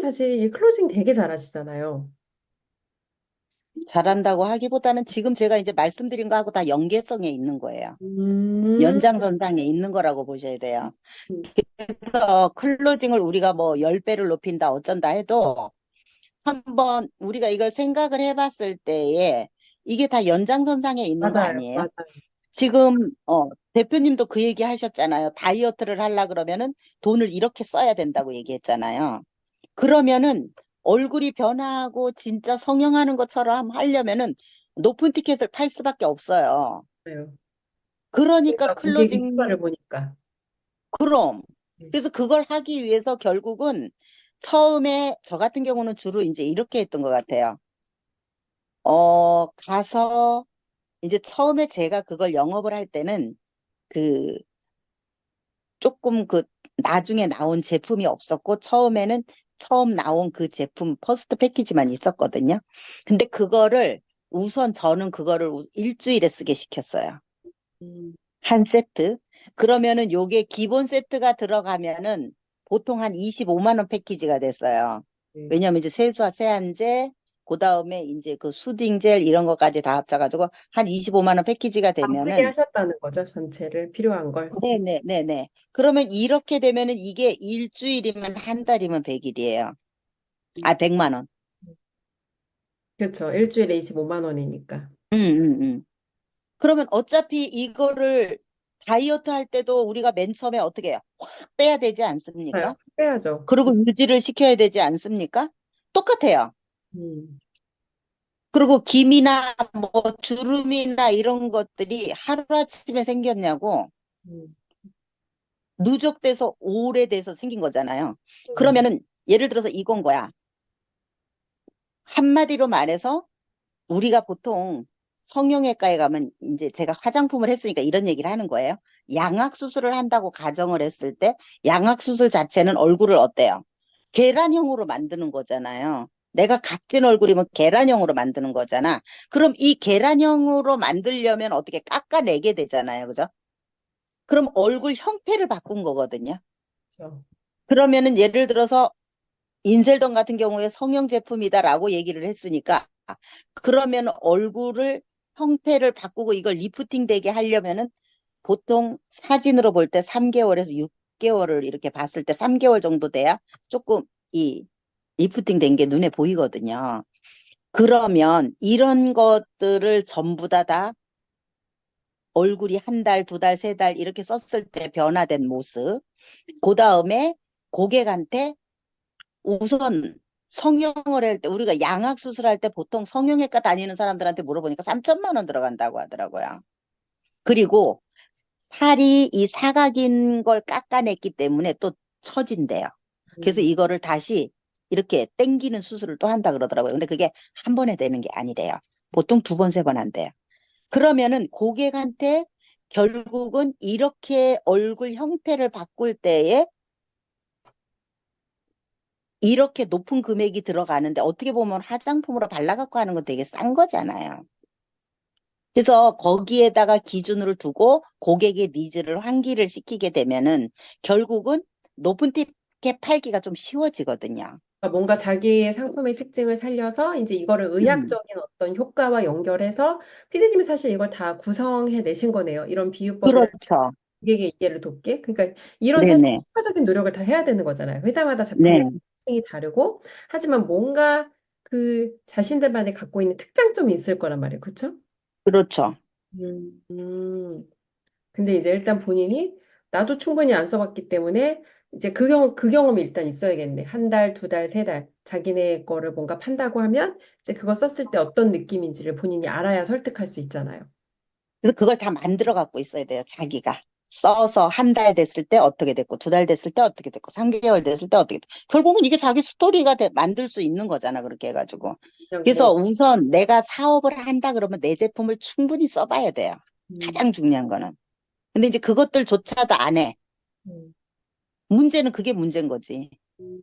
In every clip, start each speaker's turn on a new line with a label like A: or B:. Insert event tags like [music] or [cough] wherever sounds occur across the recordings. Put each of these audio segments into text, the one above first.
A: 사실 이 클로징 되게 잘하시잖아요.
B: 잘한다고 하기보다는 지금 제가 이제 말씀드린 거하고 다 연계성에 있는 거예요.
A: 음,
B: 연장선상에 있는 거라고 보셔야 돼요.
A: 음,
B: 그래서 클로징을 우리가 뭐 10배를 높인다 어쩐다 해도 한번 우리가 이걸 생각을 해봤을 때에 이게 다 연장선상에 있는 거
A: 맞아요,
B: 아니에요?
A: 맞아요.
B: 지금 어, 대표님도 그 얘기 하셨잖아요. 다이어트를 하려 그러면은 돈을 이렇게 써야 된다고 얘기했잖아요. 그러면은 얼굴이 변화하고 진짜 성형하는 것처럼 하려면은 높은 티켓을 팔 수밖에 없어요.
A: 맞아요.
B: 그러니까
A: 그러니까
B: 클로징
A: 효과를 보니까.
B: 그럼
A: 음,
B: 그래서 그걸 하기 위해서 결국은 처음에 저 같은 경우는 주로 이제 이렇게 했던 것 같아요. 어, 가서 이제 처음에 제가 그걸 영업을 할 때는 그 조금 그 나중에 나온 제품이 없었고 처음에는 처음 나온 그 제품 퍼스트 패키지만 있었거든요. 근데 그거를 우선 저는 그거를 우- 일주일에 쓰게 시켰어요.
A: 음,
B: 한 세트. 그러면은 요게 기본 세트가 들어가면은 보통 한 25만 원 패키지가 됐어요.
A: 네.
B: 왜냐면 이제 세수와 세안제, 그 다음에 이제 그 수딩 젤 이런 것까지 다 합쳐가지고 한 25만 원 패키지가
A: 쓰게
B: 되면은
A: 하셨다는 거죠, 전체를 필요한 걸.
B: 네네 네네. 그러면 이렇게 되면은 이게 일주일이면 한 달이면 100일이에요. 아, 100만 원.
A: 그렇죠. 일주일에 25만 원이니까.
B: 음, 음, 음. 그러면 어차피 이거를 다이어트 할 때도 우리가 맨 처음에 어떻게 해요? 확 빼야 되지 않습니까?
A: 빼야죠.
B: 그리고 유지를 시켜야 되지 않습니까? 똑같아요.
A: 음,
B: 그리고 김이나 뭐 주름이나 이런 것들이 하루아침에 생겼냐고
A: 음,
B: 누적돼서 오래돼서 생긴 거잖아요.
A: 음,
B: 그러면은 예를 들어서 이건 거야. 한마디로 말해서 우리가 보통 성형외과에 가면 이제 제가 화장품을 했으니까 이런 얘기를 하는 거예요. 양악 수술을 한다고 가정을 했을 때 양악 수술 자체는 얼굴을 어때요? 계란형으로 만드는 거잖아요. 내가 각진 얼굴이면 계란형으로 만드는 거잖아. 그럼 이 계란형으로 만들려면 어떻게 깎아내게 되잖아요. 그죠? 그럼 얼굴 형태를 바꾼 거거든요.
A: 그렇죠.
B: 그러면은 예를 들어서 인셀던 같은 경우에 성형 제품이다라고 얘기를 했으니까 그러면 얼굴을 형태를 바꾸고 이걸 리프팅 되게 하려면은 보통 사진으로 볼 때 3개월에서 6개월을 이렇게 봤을 때 3개월 정도 돼야 조금 이 리프팅 된 게 눈에 보이거든요. 그러면 이런 것들을 전부 다 다 얼굴이 한 달, 두 달, 세 달 이렇게 썼을 때 변화된 모습. 그 다음에 고객한테 우선 성형을 할 때 우리가 양악 수술할 때 보통 성형외과 다니는 사람들한테 물어보니까 3천만 원 들어간다고 하더라고요. 그리고 살이 이 사각인 걸 깎아냈기 때문에 또 처진대요. 그래서
A: 음,
B: 이거를 다시 이렇게 땡기는 수술을 또 한다 그러더라고요. 근데 그게 한 번에 되는 게 아니래요. 보통 두 번, 세 번 한대요. 그러면은 고객한테 결국은 이렇게 얼굴 형태를 바꿀 때에 이렇게 높은 금액이 들어가는데 어떻게 보면 화장품으로 발라갖고 하는 건 되게 싼 거잖아요. 그래서 거기에다가 기준을 두고 고객의 니즈를 환기를 시키게 되면은 결국은 높은 티켓 팔기가 좀 쉬워지거든요.
A: 그러니까 뭔가 자기의 상품의 특징을 살려서 이제 이거를
B: 음,
A: 의학적인 어떤 효과와 연결해서 피디님이 사실 이걸 다 구성해 내신 거네요. 이런 비유법이나
B: 그렇죠.
A: 고객의 이해를 돕게. 그러니까 이런 사실
B: 네네.
A: 추가적인 노력을 다 해야 되는 거잖아요. 회사마다 제품의
B: 네.
A: 특징이 다르고 하지만 뭔가 그 자신들만이 갖고 있는 특장점이 있을 거란 말이에요. 그렇죠?
B: 그렇죠.
A: 음, 음. 근데 이제 일단 본인이 나도 충분히 안 써 봤기 때문에 이제 그 경험, 그 경험이 일단 있어야겠네. 한 달, 두 달, 세 달. 자기네 거를 뭔가 판다고 하면 이제 그거 썼을 때 어떤 느낌인지를 본인이 알아야 설득할 수 있잖아요.
B: 그래서 그걸 다 만들어 갖고 있어야 돼요. 자기가. 써서 한 달 됐을 때 어떻게 됐고, 두 달 됐을 때 어떻게 됐고, 3개월 됐을 때 어떻게 됐고. 결국은 이게 자기 스토리가 돼- 만들 수 있는 거잖아. 그렇게 해가지고. 그래서
A: 뭐,
B: 우선 내가 사업을 한다 그러면 내 제품을 충분히 써봐야 돼요.
A: 음,
B: 가장 중요한 거는. 근데 이제 그것들조차도 안 해.
A: 음,
B: 문제는 그게 문제인 거지.
A: 음.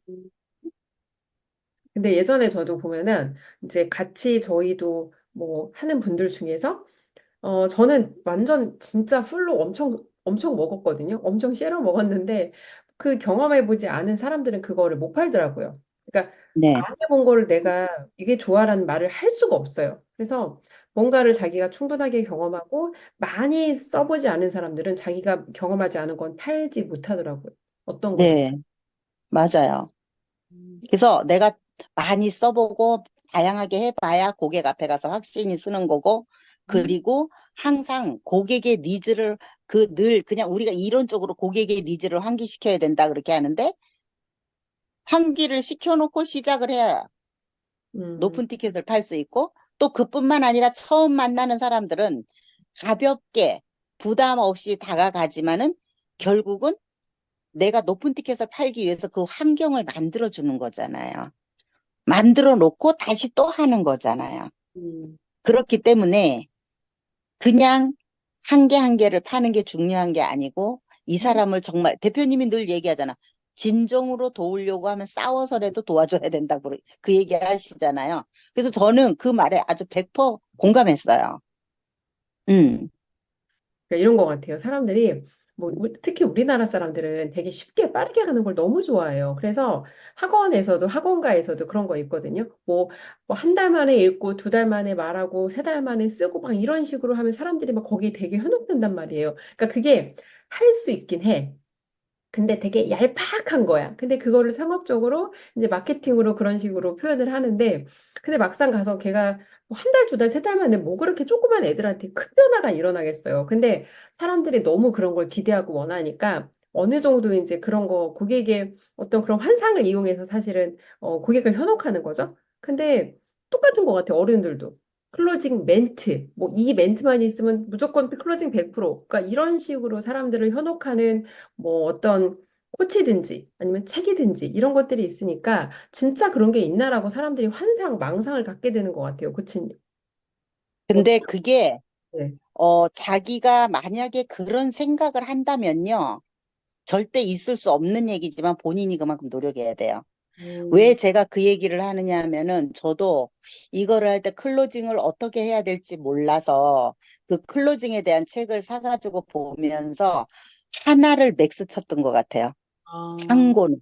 A: 근데 예전에 저도 보면은 이제 같이 저희도 뭐 하는 분들 중에서 어 저는 완전 진짜 풀로 엄청 엄청 먹었거든요. 엄청 실어 먹었는데 그 경험해 보지 않은 사람들은 그거를 못 팔더라고요. 그러니까
B: 네,
A: 안 해본 거를 내가 이게 좋아라는 말을 할 수가 없어요. 그래서 뭔가를 자기가 충분하게 경험하고 많이 써보지 않은 사람들은 자기가 경험하지 않은 건 팔지 못하더라고요. 어떤 거든.
B: 네, 맞아요.
A: 음,
B: 그래서 내가 많이 써보고 다양하게 해봐야 고객 앞에 가서 확실히 쓰는 거고,
A: 음,
B: 그리고 항상 고객의 니즈를 그 늘 그냥 우리가 이론적으로 고객의 니즈를 환기시켜야 된다 그렇게 하는데, 환기를 시켜놓고 시작을 해야
A: 음,
B: 높은 티켓을 팔 수 있고, 또 그뿐만 아니라 처음 만나는 사람들은 가볍게 부담 없이 다가가지만은 결국은 내가 높은 티켓을 팔기 위해서 그 환경을 만들어 주는 거잖아요. 만들어 놓고 다시 또 하는 거잖아요.
A: 음,
B: 그렇기 때문에 그냥 한 개 한 개를 파는 게 중요한 게 아니고 이
A: 음.
B: 사람을 정말 대표님이 늘 얘기하잖아. 진정으로 도우려고 하면 싸워서라도 도와줘야 된다고 그 얘기 하시잖아요. 그래서 저는 그 말에 아주 100% 공감했어요. 음,
A: 그러니까 이런 것 같아요. 사람들이 뭐 우- 특히 우리나라 사람들은 되게 쉽게 빠르게 가는 걸 너무 좋아해요. 그래서 학원에서도 학원가에서도 그런 거 있거든요. 뭐 뭐 한 달 만에 읽고 두 달 만에 말하고 세 달 만에 쓰고 막 이런 식으로 하면 사람들이 막 거기에 되게 현혹된단 말이에요. 그러니까 그게 할 수 있긴 해. 근데 되게 얄팍한 거야. 근데 그거를 상업적으로 이제 마케팅으로 그런 식으로 표현을 하는데, 근데 막상 가서 걔가 뭐 한 달, 두 달, 세 달 만에 뭐 그렇게 조그만 애들한테 큰 변화가 일어나겠어요. 근데 사람들이 너무 그런 걸 기대하고 원하니까 어느 정도 이제 그런 거 고객의 어떤 그런 환상을 이용해서 사실은 어, 고객을 현혹하는 거죠. 근데 똑같은 것 같아요. 어른들도. 클로징 멘트, 뭐 이 멘트만 있으면 무조건 클로징 100%. 그러니까 이런 식으로 사람들을 현혹하는 뭐 어떤 코치든지 아니면 책이든지 이런 것들이 있으니까 진짜 그런 게 있나라고 사람들이 환상, 망상을 갖게 되는 것 같아요, 코치님.
B: 근데? 그게
A: 네.
B: 어, 자기가 만약에 그런 생각을 한다면요. 절대 있을 수 없는 얘기지만 본인이 그만큼 노력해야 돼요.
A: 음,
B: 왜 제가 그 얘기를 하느냐 하면은 저도 이거를 할 때 클로징을 어떻게 해야 될지 몰라서 그 클로징에 대한 책을 사가지고 보면서 하나를 맥스 쳤던 것 같아요. 한
A: 아,
B: 권.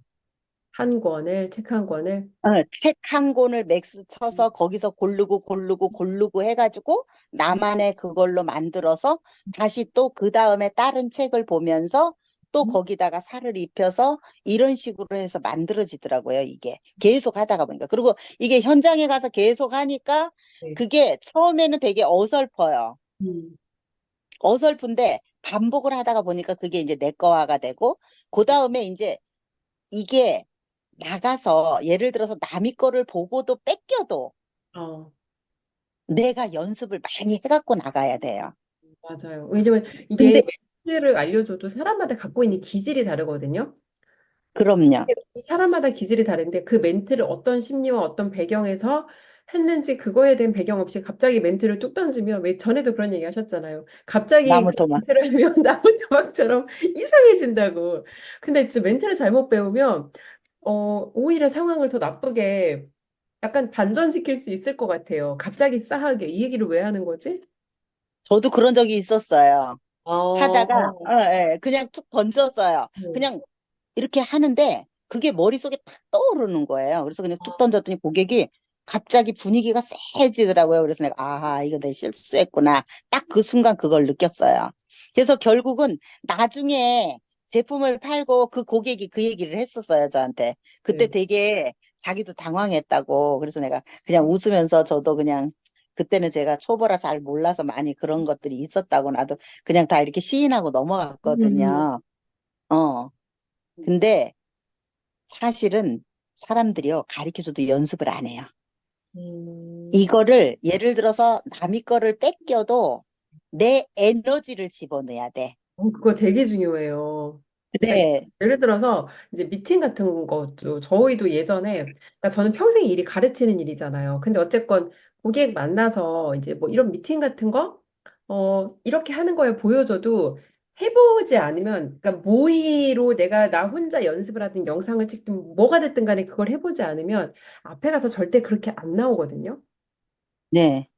A: 한 권을, 책 한 권을.
B: 어, 책한 권을 맥스 쳐서 거기서 고르고 고르고 고르고 해가지고 나만의 그걸로 만들어서 다시 또 그 다음에 다른 책을 보면서 또
A: 음,
B: 거기다가 살을 입혀서 이런 식으로 해서 만들어지더라고요, 이게. 계속 하다가 보니까. 그리고 이게 현장에 가서 계속 하니까
A: 네.
B: 그게 처음에는 되게 어설퍼요.
A: 음,
B: 어설픈데 반복을 하다가 보니까 그게 이제 내 거화가 되고 그 다음에 이제 이게 나가서 예를 들어서 남의 거를 보고도 뺏겨도
A: 어,
B: 내가 연습을 많이 해갖고 나가야 돼요.
A: 맞아요. 왜냐면
B: 근데
A: 이게 멘트를 알려줘도 사람마다 갖고 있는 기질이 다르거든요.
B: 그럼요.
A: 이 사람마다 기질이 다른데 그 멘트를 어떤 심리와 어떤 배경에서 했는지 그거에 대한 배경 없이 갑자기 멘트를 뚝 던지면 왜 전에도 그런 얘기 하셨잖아요. 갑자기
B: 나무
A: 그
B: 토막.
A: 멘트를 하면 [laughs] 나무 조각처럼 이상해진다고. 근데 진짜 멘트를 잘못 배우면 어, 오히려 상황을 더 나쁘게 약간 반전시킬 수 있을 것 같아요. 갑자기 싸하게 이 얘기를 왜 하는 거지?
B: 저도 그런 적이 있었어요. 하다가
A: 어,
B: 어, 예, 그냥 툭 던졌어요.
A: 네.
B: 그냥 이렇게 하는데 그게 머릿속에 탁 떠오르는 거예요. 그래서 그냥 툭
A: 아,
B: 던졌더니 고객이 갑자기 분위기가 쎄해지더라고요. 그래서 내가 아하 이거 내 실수했구나. 딱 그 순간 그걸 느꼈어요. 그래서 결국은 나중에 제품을 팔고 그 고객이 그 얘기를 했었어요, 저한테. 그때
A: 네.
B: 되게 자기도 당황했다고. 그래서 내가 그냥 웃으면서 저도 그냥 그때는 제가 초보라 잘 몰라서 많이 그런 것들이 있었다고 나도 그냥 다 이렇게 시인하고
A: 음,
B: 넘어갔거든요. 어. 근데 사실은 사람들이요, 가르쳐줘도 연습을 안 해요.
A: 음,
B: 이거를 예를 들어서 남의 거를 뺏겨도 내 에너지를 집어넣어야 돼.
A: 어, 그거 되게 중요해요. 그러니까
B: 네,
A: 예를 들어서 이제 미팅 같은 것도 저희도 예전에 그러니까 저는 평생 일이 가르치는 일이잖아요. 근데 어쨌건 고객 만나서 이제 뭐 이런 미팅 같은 거 어, 이렇게 하는 거에 보여줘도 해보지 않으면 그러니까 모의로 내가 나 혼자 연습을 하든 영상을 찍든 뭐가 됐든 간에 그걸 해보지 않으면 앞에 가서 절대 그렇게 안 나오거든요.
B: 네.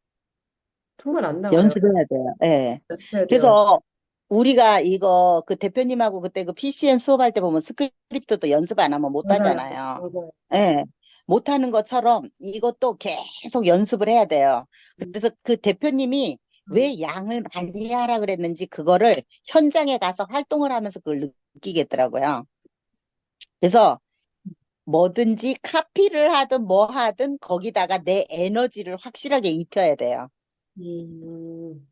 A: 정말 안 나와요.
B: 연습해야 돼요. 예.
A: 연습해야 돼요.
B: 그래서 우리가 이거 그 대표님하고 그때 그 PCM 수업할 때 보면 스크립트도 연습 안 하면 못
A: 맞아요.
B: 하잖아요.
A: 맞아요.
B: 예. 못 하는 것처럼 이것도 계속 연습을 해야 돼요. 그래서 그 대표님이 왜 양을 많이 하라 그랬는지 그거를 현장에 가서 활동을 하면서 그걸 느끼겠더라고요. 그래서 뭐든지 카피를 하든 뭐 하든 거기다가 내 에너지를 확실하게 입혀야 돼요.
A: 음,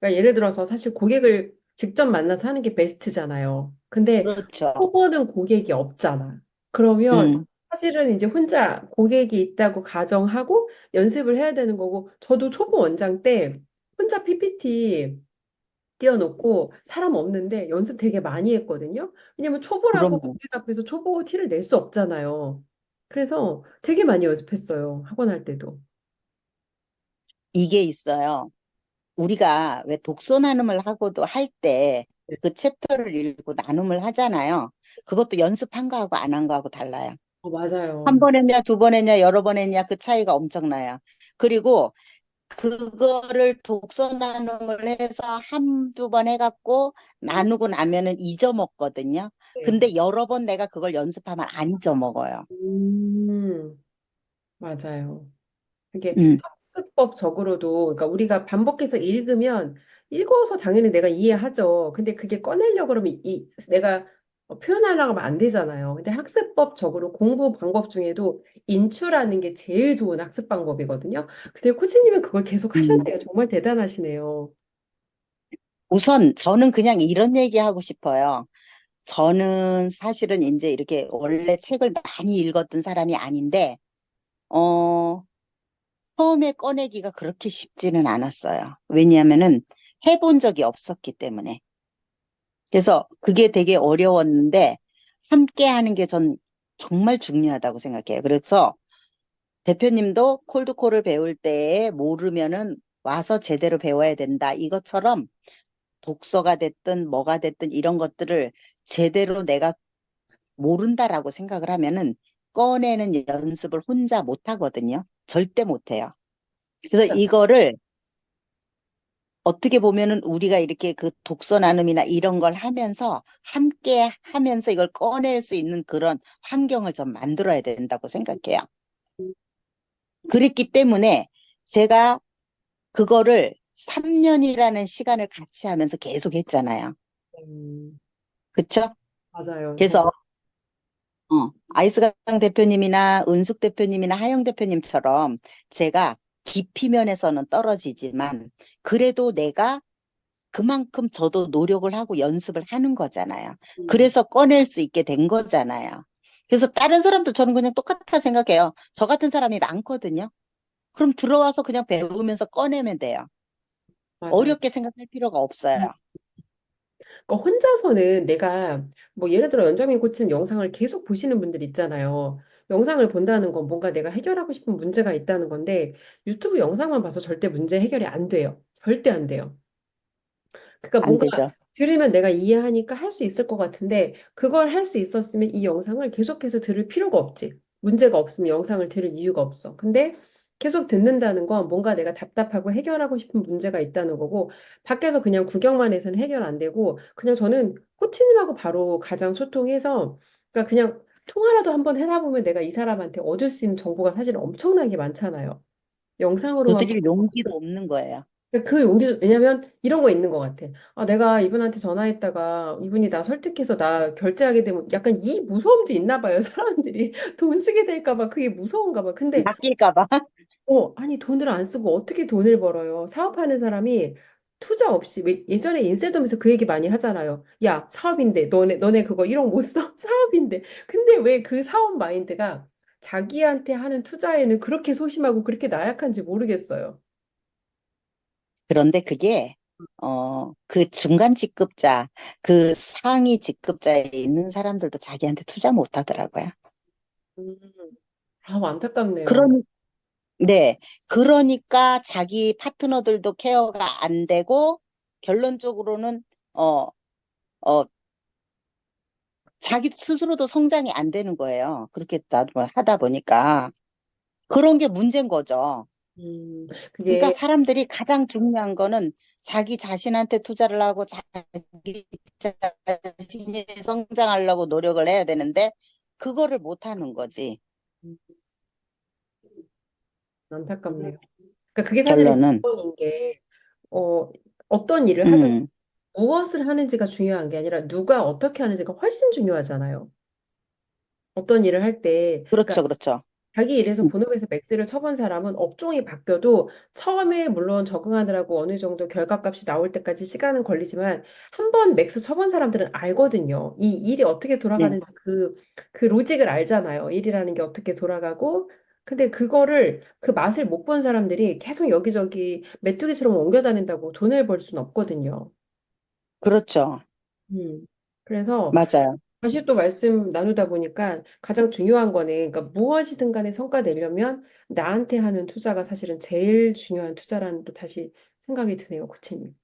A: 그러니까 예를 들어서 사실 고객을 직접 만나서 하는 게 베스트잖아요. 근데
B: 그렇죠.
A: 초보는 고객이 없잖아. 그러면
B: 음,
A: 사실은 이제 혼자 고객이 있다고 가정하고 연습을 해야 되는 거고, 저도 초보 원장 때 혼자 PPT 띄워놓고 사람 없는데 연습 되게 많이 했거든요. 왜냐면 초보라고
B: 그럼요.
A: 고객 앞에서 초보 티를 낼 수 없잖아요. 그래서 되게 많이 연습했어요. 학원 할 때도.
B: 이게 있어요. 우리가 왜 독서 나눔을 하고도 할 때
A: 네.
B: 그 챕터를 읽고 나눔을 하잖아요. 그것도 연습한 거하고 안 한 거하고 달라요.
A: 어,
B: 한
A: 맞아요.
B: 번 했냐, 두 번 했냐, 여러 번 했냐, 그 차이가 엄청나요. 그리고 그거를 독서 나눔을 해서 한두 번 해갖고 나누고 나면은 잊어먹거든요.
A: 네.
B: 근데 여러 번 내가 그걸 연습하면 안 잊어먹어요.
A: 음, 맞아요. 그게
B: 음,
A: 학습법적으로도, 그러니까 우리가 반복해서 읽으면 읽어서 당연히 내가 이해하죠. 근데 그게 꺼내려고 그러면 이, 이- 내가 어, 표현하려고 하면 안 되잖아요. 근데 학습법적으로 공부 방법 중에도 인추라는 게 제일 좋은 학습 방법이거든요. 근데 코치님은 그걸 계속
B: 음.
A: 하셨네요. 정말 대단하시네요.
B: 우선 저는 그냥 이런 얘기 하고 싶어요. 저는 사실은 이제 이렇게 원래 책을 많이 읽었던 사람이 아닌데, 어, 처음에 꺼내기가 그렇게 쉽지는 않았어요. 왜냐하면은 해본 적이 없었기 때문에. 그래서 그게 되게 어려웠는데, 함께 하는 게 전 정말 중요하다고 생각해요. 그래서 대표님도 콜드콜을 배울 때에 모르면은 와서 제대로 배워야 된다. 이것처럼 독서가 됐든 뭐가 됐든 이런 것들을 제대로 내가 모른다라고 생각을 하면은 꺼내는 연습을 혼자 못 하거든요. 절대 못 해요. 그래서. 이거를 어떻게 보면은 우리가 이렇게 그 독서 나눔이나 이런 걸 하면서 함께 하면서 이걸 꺼낼 수 있는 그런 환경을 좀 만들어야 된다고 생각해요. 그랬기 때문에 제가 그거를 3년이라는 시간을 같이 하면서 계속 했잖아요.
A: 음,
B: 그쵸?
A: 맞아요. 저,
B: 그래서 어, 아이스강 대표님이나 은숙 대표님이나 하영 대표님처럼 제가 깊이 면에서는 떨어지지만 그래도 내가 그만큼 저도 노력을 하고 연습을 하는 거잖아요.
A: 음,
B: 그래서 꺼낼 수 있게 된 거잖아요. 그래서 다른 사람도 저는 그냥 똑같아 생각해요. 저 같은 사람이 많거든요. 그럼 들어와서 그냥 배우면서 꺼내면 돼요.
A: 맞아요.
B: 어렵게 생각할 필요가 없어요.
A: 그러니까 혼자서는 내가 뭐 예를 들어 연정민 코치는 영상을 계속 보시는 분들 있잖아요. 영상을 본다는 건 뭔가 내가 해결하고 싶은 문제가 있다는 건데 유튜브 영상만 봐서 절대 문제 해결이 안 돼요. 절대 안 돼요. 그러니까
B: 안
A: 뭔가
B: 되죠.
A: 들으면 내가 이해하니까 할 수 있을 것 같은데 그걸 할 수 있었으면 이 영상을 계속해서 들을 필요가 없지. 문제가 없으면 영상을 들을 이유가 없어. 근데 계속 듣는다는 건 뭔가 내가 답답하고 해결하고 싶은 문제가 있다는 거고 밖에서 그냥 구경만 해서는 해결 안 되고 그냥 저는 코치님하고 바로 가장 소통해서 그러니까 그냥 통화라도 한번 해다 보면 내가 이 사람한테 얻을 수 있는 정보가 사실 엄청나게 많잖아요. 영상으로만
B: 그들이 용기도 없는 거예요.
A: 그러니까 그 용기, 왜냐면 이런 거 있는 것 같아. 아, 내가 이분한테 전화했다가 이분이 나 설득해서 나 결제하게 되면 약간 이 무서움도 있나 봐요. 사람들이 [laughs] 돈 쓰게 될까 봐 그게 무서운가 봐. 근데
B: 바뀔까 봐.
A: 어, 아니 돈을 안 쓰고 어떻게 돈을 벌어요? 사업하는 사람이 투자 없이 왜- 예전에 인쇄돔에서 그 얘기 많이 하잖아요. 야, 사업인데 너네 너네 그거 1억 못 써? [laughs] 사업인데. 근데 왜 그 사업 마인드가 자기한테 하는 투자에는 그렇게 소심하고 그렇게 나약한지 모르겠어요.
B: 그런데 그게 어, 그 중간 직급자, 그 상위 직급자에 있는 사람들도 자기한테 투자 못 하더라고요.
A: 음, 아, 안타깝네요.
B: 그러니, 네. 그러니까 자기 파트너들도 케어가 안 되고 결론적으로는 어, 어, 자기 스스로도 성장이 안 되는 거예요. 그렇게 다- 하다 보니까 그런 게 문제인 거죠.
A: 음,
B: 그러니까
A: 그게,
B: 사람들이 가장 중요한 거는 자기 자신한테 투자를 하고 자기 자신이 성장하려고 노력을 해야 되는데 그거를 못 하는 거지.
A: 안타깝네요. 그러니까 그게 사실은
B: 결론은.
A: 기본인 게, 어, 어떤 일을 하든
B: 음,
A: 무엇을 하는지가 중요한 게 아니라 누가 어떻게 하는지가 훨씬 중요하잖아요. 어떤 일을 할 때, 그러니까
B: 그렇죠, 그렇죠.
A: 자기 일에서
B: 음,
A: 본업에서 맥스를 쳐본 사람은 업종이 바뀌어도 처음에 물론 적응하느라고 어느 정도 결과값이 나올 때까지 시간은 걸리지만 한 번 맥스 쳐본 사람들은 알거든요. 이 일이 어떻게
B: 네.
A: 돌아가는지 그, 그 로직을 알잖아요. 일이라는 게 어떻게 돌아가고. 근데 그거를 그 맛을 못 본 사람들이 계속 여기저기 메뚜기처럼 옮겨 다닌다고 돈을 벌 수는 없거든요.
B: 그렇죠.
A: 음. 그래서
B: 맞아요.
A: 다시 또 말씀 나누다 보니까 가장 중요한 거는 그러니까 무엇이든 간에 성과 내려면 나한테 하는 투자가 사실은 제일 중요한 투자라는 또 다시 생각이 드네요, 코치님.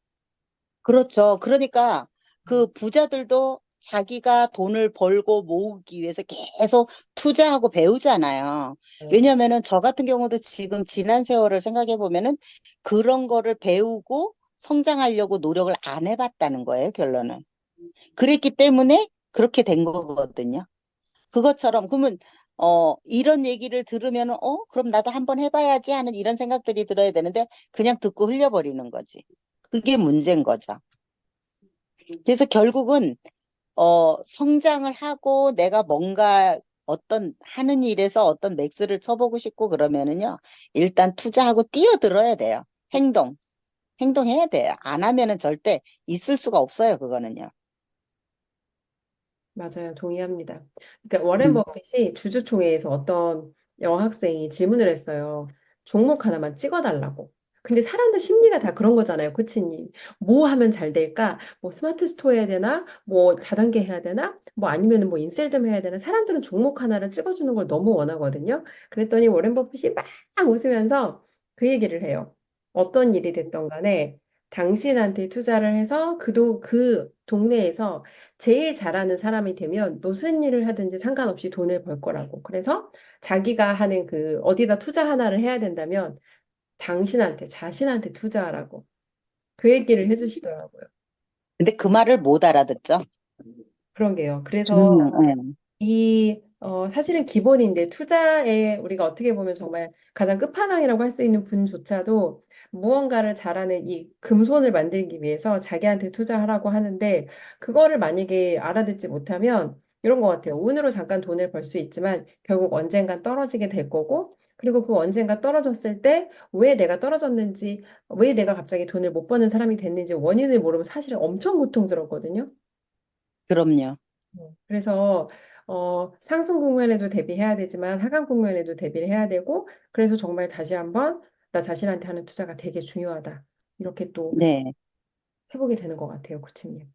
B: 그렇죠. 그러니까
A: 음,
B: 그 부자들도 자기가 돈을 벌고 모으기 위해서 계속 투자하고 배우잖아요.
A: 네.
B: 왜냐면은 저 같은 경우도 지금 지난 세월을 생각해 보면은 그런 거를 배우고 성장하려고 노력을 안 해봤다는 거예요, 결론은. 그랬기 때문에 그렇게 된 거거든요. 그것처럼 그러면 어 이런 얘기를 들으면은 어 그럼 나도 한번 해봐야지 하는 이런 생각들이 들어야 되는데 그냥 듣고 흘려버리는 거지. 그게 문제인 거죠. 그래서 결국은 어 성장을 하고 내가 뭔가 어떤 하는 일에서 어떤 맥스를 쳐보고 싶고 그러면은요 일단 투자하고 뛰어들어야 돼요. 행동 행동해야 돼요. 안 하면은 절대 있을 수가 없어요. 그거는요.
A: 맞아요. 동의합니다. 그러니까 워렌
B: 음,
A: 버핏이 주주총회에서 어떤 여학생이 질문을 했어요. 종목 하나만 찍어달라고. 근데 사람들 심리가 다 그런 거잖아요, 코치님. 뭐 하면 잘 될까? 뭐 스마트 스토어 해야 되나? 뭐 다단계 해야 되나? 뭐 아니면은 뭐 인셀덤 해야 되나? 사람들은 종목 하나를 찍어주는 걸 너무 원하거든요. 그랬더니 워렌 버핏이 막 웃으면서 그 얘기를 해요. 어떤 일이 됐던 간에 당신한테 투자를 해서 그도 그 동네에서 제일 잘하는 사람이 되면 무슨 일을 하든지 상관없이 돈을 벌 거라고. 그래서 자기가 하는 그 어디다 투자 하나를 해야 된다면 당신한테, 자신한테 투자하라고. 그 얘기를 해주시더라고요.
B: 근데 그 말을 못 알아듣죠.
A: 그런 게요. 그래서
B: 저는 예,
A: 이, 어, 사실은 기본인데 투자에 우리가 어떻게 보면 정말 가장 끝판왕이라고 할 수 있는 분조차도 무언가를 잘하는 이 금손을 만들기 위해서 자기한테 투자하라고 하는데 그거를 만약에 알아듣지 못하면 이런 것 같아요. 운으로 잠깐 돈을 벌 수 있지만 결국 언젠간 떨어지게 될 거고 그리고 그 언젠가 떨어졌을 때 왜 내가 떨어졌는지 왜 내가 갑자기 돈을 못 버는 사람이 됐는지 원인을 모르면 사실은 엄청 고통스럽거든요.
B: 그럼요.
A: 네. 그래서 어, 상승 국면에도 대비해야 되지만 하강 국면에도 대비를 해야 되고 그래서 정말 다시 한번 나 자신한테 하는 투자가 되게 중요하다. 이렇게 또
B: 네.
A: 해보게 되는 것 같아요, 코치님.